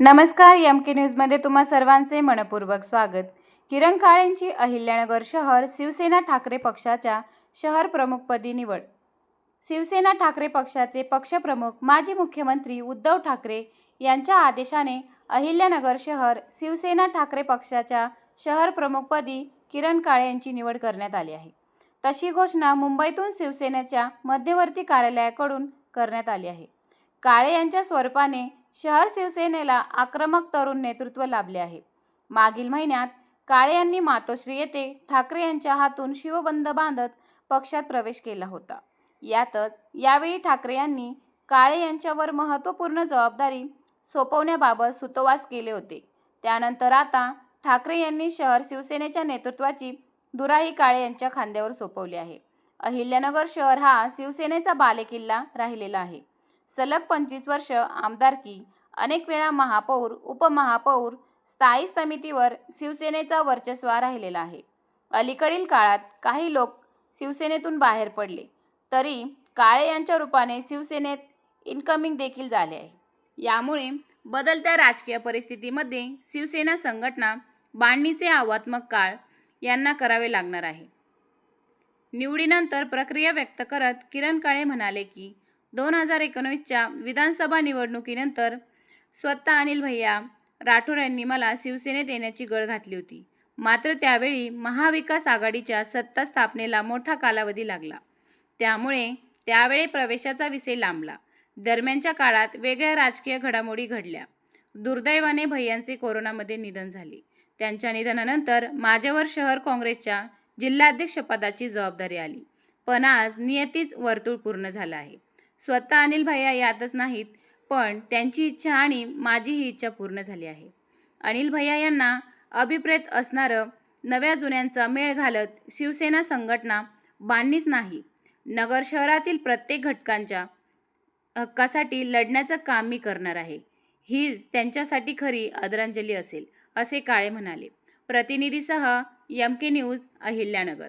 नमस्कार एम के न्यूजमध्ये तुम्हा सर्वांचे मनपूर्वक स्वागत. किरण काळेंची अहिल्यानगर शहर शिवसेना ठाकरे पक्षाच्या शहर प्रमुखपदी निवड. शिवसेना ठाकरे पक्षाचे पक्षप्रमुख माजी मुख्यमंत्री उद्धव ठाकरे यांच्या आदेशाने अहिल्यानगर शहर शिवसेना ठाकरे पक्षाच्या शहर प्रमुखपदी किरण काळे यांची निवड करण्यात आली आहे. तशी घोषणा मुंबईतून शिवसेनेच्या मध्यवर्ती कार्यालयाकडून करण्यात आली आहे. काळे यांच्या स्वरूपाने शहर शिवसेनेला आक्रमक तरुण नेतृत्व लाभले आहे. मागील महिन्यात काळे यांनी मातोश्री येथे ठाकरे यांच्या हातून शिवबंध बांधत पक्षात प्रवेश केला होता. यातच यावेळी ठाकरे यांनी काळे यांच्यावर महत्त्वपूर्ण जबाबदारी सोपवण्याबाबत सुतवास केले होते. त्यानंतर आता ठाकरे यांनी शहर शिवसेनेच्या नेतृत्वाची दुराई काळे यांच्या खांद्यावर सोपवली आहे. अहिल्यानगर शहर हा शिवसेनेचा बालेकिल्ला राहिलेला आहे. सलग पंचवीस वर्ष आमदारकी अनेक वेळा महापौर उपमहापौर स्थायी समितीवर शिवसेनेचा वर्चस्वा राहिलेला आहे. अलीकडील काळात काही लोक शिवसेनेतून बाहेर पडले. तरी काळे यांच्या रूपाने शिवसेनेत इन्कमिंग देखील झाले आहे. यामुळे बदलत्या राजकीय परिस्थितीमध्ये शिवसेना संघटना बांधणीचे आव्हात्मक काळ यांना करावे लागणार आहे. निवडीनंतर प्रक्रिया व्यक्त करत किरण काळे म्हणाले की दोन हजार एकोणवीसच्या विधानसभा निवडणुकीनंतर स्वतः अनिल भैया राठोड यांनी मला शिवसेनेत येण्याची गळ घातली होती. मात्र त्यावेळी महाविकास आघाडीच्या सत्ता स्थापनेला मोठा कालावधी लागला. त्यामुळे त्यावेळी प्रवेशाचा विषय लांबला. दरम्यानच्या काळात वेगळ्या राजकीय घडामोडी घडल्या. दुर्दैवाने भैयांचे कोरोनामध्ये निधन झाले. त्यांच्या निधनानंतर माझ्यावर शहर काँग्रेसच्या जिल्हाध्यक्षपदाची जबाबदारी आली. पण आज नियतीच वर्तुळ पूर्ण झालं आहे. स्वतः अनिल भैया यातच नाहीत पण त्यांची इच्छा आणि माझी ही इच्छा पूर्ण झाली आहे. अनिल भैया यांना अभिप्रेत असणारं नव्या जुन्यांचा मेळ घालत शिवसेना संघटना बांधणीच नाही. नगर शहरातील प्रत्येक घटकांच्या हक्कासाठी लढण्याचं काम मी करणार आहे. हीच त्यांच्यासाठी खरी आदरांजली असेल असे काळे म्हणाले. प्रतिनिधीसह यम के न्यूज अहिल्यानगर.